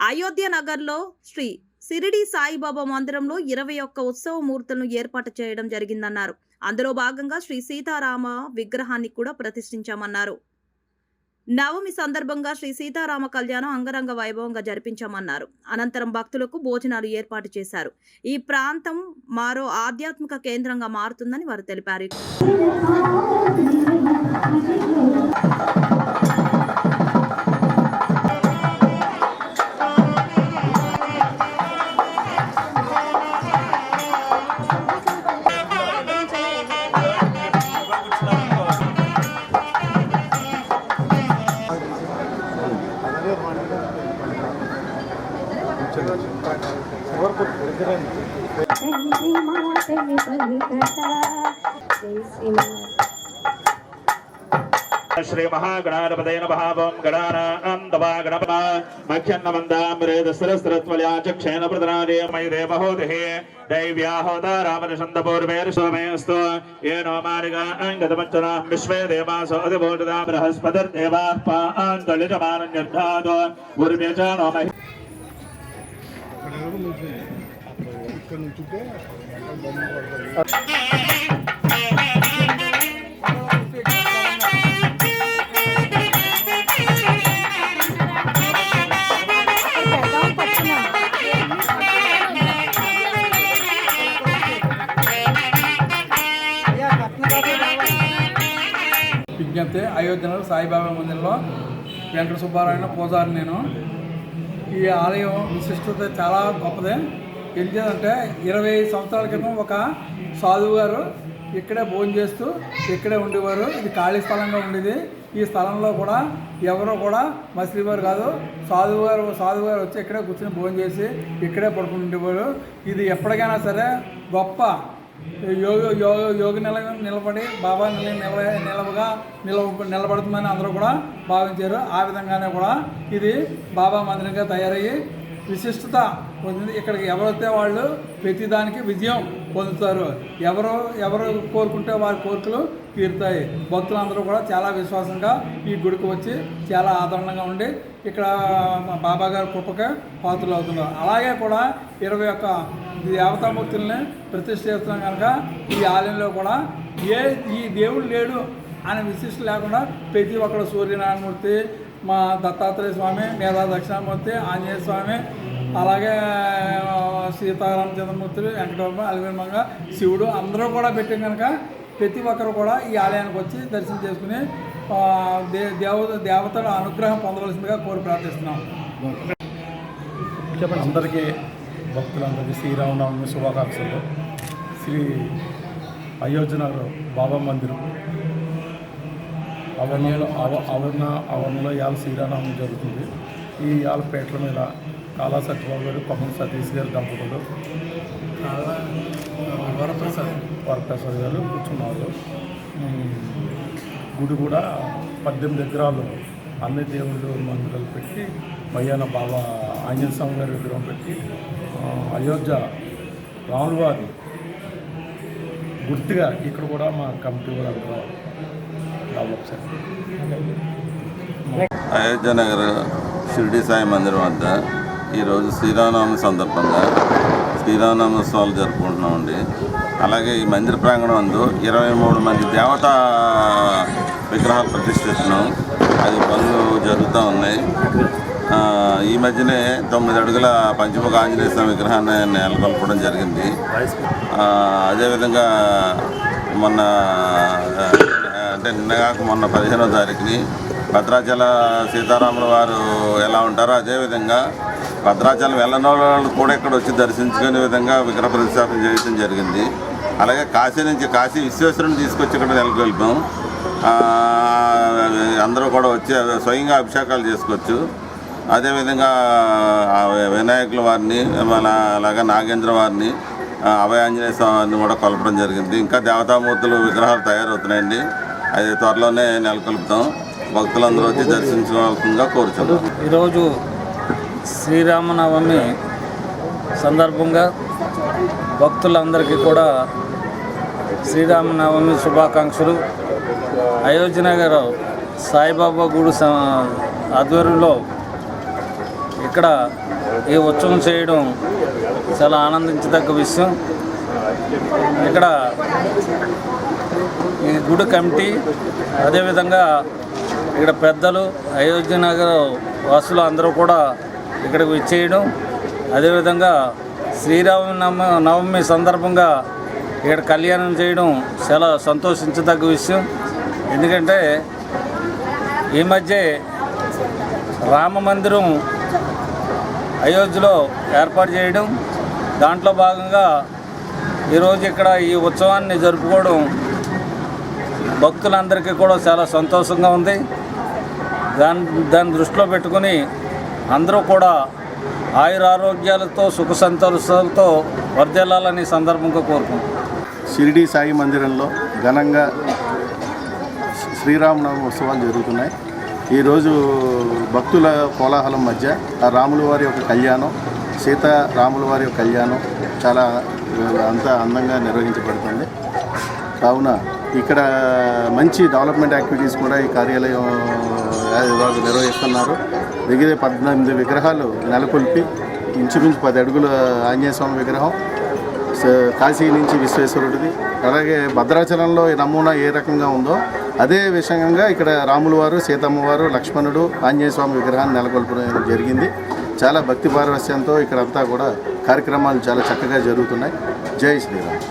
అయోధ్య నగర్లో శ్రీ సిరిడి సాయిబాబా మందిరంలో ఇరవై ఒక్క ఉత్సవ మూర్తులను ఏర్పాటు చేయడం జరిగిందన్నారు. అందులో భాగంగా శ్రీ సీతారామ విగ్రహాన్ని కూడా ప్రతిష్ఠించామన్నారు. నవమి సందర్భంగా శ్రీ సీతారామ కళ్యాణం అంగరంగ వైభవంగా జరిపించామన్నారు. అనంతరం భక్తులకు భోజనాలు ఏర్పాటు చేశారు. ఈ ప్రాంతం మరో ఆధ్యాత్మిక కేంద్రంగా మారుతుందని వారు తెలిపారు. శ్రీ మహాగణాధిపతయ నమః ఓం గణానాంతవా గణప మఖ్యన్నమందామృతస్రస్రత్వల్యాచక్షేణ ప్రదనాదే మయి దేవహోతిః దైవ్యాహోతారామనిషందపూర్వేర్సోమేస్తు ఏనో మారిగా అంగతమచ్చనా విశ్వే దేవాసో అధిభూషితా బృహస్పతిర్దేవాः పాంతలిజమానం ఉర్మ్య చ నో మహి ఇక్కడ నుంచుంటే విజ్ఞప్తి అయోధ్యలో సాయిబాబా మందిరంలో వెంకట సుబ్బారాయణ పూజారి నేను. ఈ ఆలయం విశిష్టత చాలా గొప్పదే. ఎందుకంటే ఇరవై సంవత్సరాల క్రితం ఒక సాధువు గారు ఇక్కడే భోజనం చేస్తూ ఇక్కడే ఉండేవారు. ఇది ఖాళీ స్థలంగా ఉండేది. ఈ స్థలంలో కూడా ఎవరో కూడా మసిలివారు కాదు సాధువు గారు సాధువు గారు వచ్చి ఇక్కడే కూర్చొని భోజనం చేసి ఇక్కడే పడుకుని ఉండేవారు. ఇది ఎప్పటికైనా సరే గొప్ప యోగ యోగ యోగి నిల నిలబడి బాబా నిల నిల నిలవగా నిలవ నిలబడుతుందని అందరూ కూడా భావించారు. ఆ విధంగానే కూడా ఇది బాబా మందిరంగా తయారయ్యి విశిష్టత పొందింది. ఇక్కడికి ఎవరైతే వాళ్ళు ప్రతిదానికి విజయం పొందుతారు ఎవరు ఎవరు కోరుకుంటే వారి కోరికలు తీరుతాయి. భక్తులందరూ కూడా చాలా విశ్వాసంగా ఈ గుడికి వచ్చి చాలా ఆదరణంగా ఉండి ఇక్కడ బాబా గారి కృపకే పాత్రలు అవుతున్నారు అలాగే కూడా ఇరవై ఒక్క దేవతామూర్తుల్ని ప్రతిష్ఠ చేస్తున్నాం కనుక ఈ ఆలయంలో కూడా ఏ ఈ దేవుడు లేడు అనే విశిష్ట లేకుండా ప్రతి ఒక్కరు సూర్యనారాయణమూర్తి మా దత్తాత్రేయ స్వామి మేధా దక్షిణామూర్తి ఆంజనేయ స్వామి అలాగే సీతారామచంద్రమూర్తులు వెంకటరమణ అలివేమంగ శివుడు అందరూ కూడా పెట్టాం కనుక ప్రతి ఒక్కరు కూడా ఈ ఆలయానికి వచ్చి దర్శనం చేసుకుని ఆ, దే దేవ దేవతల అనుగ్రహం పొందవలసిందిగా కోరి ప్రార్థిస్తున్నాం. అందరికీ భక్తులందరికీ శ్రీరామనవమి శుభాకాంక్షలు. శ్రీ అయోధ్యనగర్ బాబా మందిరం అవరణలో అవ అవరణ అవరణలో ఇవాళ శ్రీరామనవమి జరుగుతుంది. ఈ ఇవాళ పేటల మీద కాళా సత్యబాబు గారు కొమ్మల సతీష్ గారు దంపతులు వరప్రసాద్. వరప్రసాద్ గారు కూర్చున్నారు. గుడి కూడా పద్దెనిమిది ఎకరాలు. అన్ని దేవుళ్ళు మందిరాలు పెట్టి మయ్యాన బాబా ఆంజనేయ స్వామి గారి విగ్రహం పెట్టి అయోధ్య రాముల వారి గుర్తుగా ఇక్కడ కూడా మా కమిటీ చేస్తారు అయోధ్య నగర్ షిరిడి సాయి మందిరం వద్ద ఈరోజు శ్రీరామనవమి సందర్భంగా శ్రీరామనవమోత్సవాలు జరుపుకుంటున్నామండి. అలాగే ఈ మందిర ప్రాంగణం అందు ఇరవై మూడు మంది దేవతా విగ్రహాలు ప్రతిష్ఠిస్తున్నాం. అది పనులు జరుగుతూ ఉన్నాయి. ఈ మధ్యనే తొమ్మిది అడుగుల పంచముఖ ఆంజనేయ స్వామి విగ్రహాన్ని నెలకొల్పడం జరిగింది. అదేవిధంగా మొన్న అంటే నిన్నగాక మొన్న పదిహేనో తారీఖుని భద్రాచల సీతారాముల వారు ఎలా ఉంటారో అదేవిధంగా భద్రాచలం వెళ్ళని వాళ్ళు కూడా ఇక్కడ వచ్చి దర్శించుకునే విధంగా విగ్రహ ప్రతిష్టాపన చేయడం జరిగింది. అలాగే కాశీ నుంచి కాశీ విశ్వేశ్వరుని తీసుకొచ్చి ఇక్కడ నెలకొల్పాం. అందరూ కూడా వచ్చి స్వయంగా అభిషేకాలు చేసుకోవచ్చు. అదేవిధంగా వినాయకుల వారిని మన అలాగే నాగేంద్ర వారిని అభయ అభయాంజనేయ స్వామిని కూడా కొలపడం జరిగింది. ఇంకా దేవతామూర్తులు విగ్రహాలు తయారవుతున్నాయండి. అది త్వరలోనే నెలకొల్పుతాం భక్తులందరూ వచ్చి దర్శించవలసిందిగా కోరుచున్నాం. ఈరోజు శ్రీరామనవమి సందర్భంగా భక్తులందరికీ కూడా శ్రీరామనవమి శుభాకాంక్షలు. అయోధ్య నగర్ సాయిబాబా గుడి ఆధ్వర్యంలో ఇక్కడ ఈ ఉత్సవం చేయడం చాలా ఆనందించదగ్గ విషయం. ఇక్కడ ఈ గుడి కమిటీ అదేవిధంగా ఇక్కడ పెద్దలు అయోధ్య నగర్ వాసులు అందరూ కూడా ఇక్కడికి విచ్చేయడం. అదేవిధంగా శ్రీరామ నవ నవమి సందర్భంగా ఇక్కడ కళ్యాణం చేయడం చాలా సంతోషించదగ్గ విషయం. ఎందుకంటే ఈ మధ్య రామ మందిరం అయోధ్యలో ఏర్పాటు చేయడం. దాంట్లో భాగంగా ఈరోజు ఇక్కడ ఈ ఉత్సవాన్ని జరుపుకోవడం భక్తులందరికీ కూడా చాలా సంతోషంగా ఉంది. దాని దాన్ని దృష్టిలో పెట్టుకుని అందరూ కూడా ఆయురారోగ్యాలతో సుఖ సంతోషాలతో వర్ధిల్లాలని సందర్భంగా కోరుకుంటున్నాను షిరిడి సాయి మందిరంలో ఘనంగా శ్రీరామనవమి ఉత్సవాలు జరుగుతున్నాయి. ఈరోజు భక్తుల కోలాహలం మధ్య ఆ రాముల వారి యొక్క కళ్యాణం సీత రాముల వారి యొక్క కళ్యాణం చాలా అంతా అందంగా నిర్వహించబడుతుంది. కావున ఇక్కడ మంచి డెవలప్మెంట్ యాక్టివిటీస్ కూడా ఈ కార్యాలయం వారు నిర్వహిస్తున్నారు. దగ్గర పద్దెనిమిది విగ్రహాలు నెలకొల్పి ఇంచుమించు పది అడుగుల ఆంజనేయ స్వామి విగ్రహం కాశీ నుంచి విశ్వేశ్వరుడిది. అలాగే భద్రాచలంలో ఈ నమూనా ఏ రకంగా ఉందో అదే విషయంగా ఇక్కడ రాములవారు వారు సీతమ్మ వారు లక్ష్మణుడు ఆంజనేయ స్వామి విగ్రహాన్ని నెలకొల్పడం జరిగింది. చాలా భక్తి పారవస్యంతో ఇక్కడంతా కూడా కార్యక్రమాలు చాలా చక్కగా జరుగుతున్నాయి. జై శ్రీరామ్.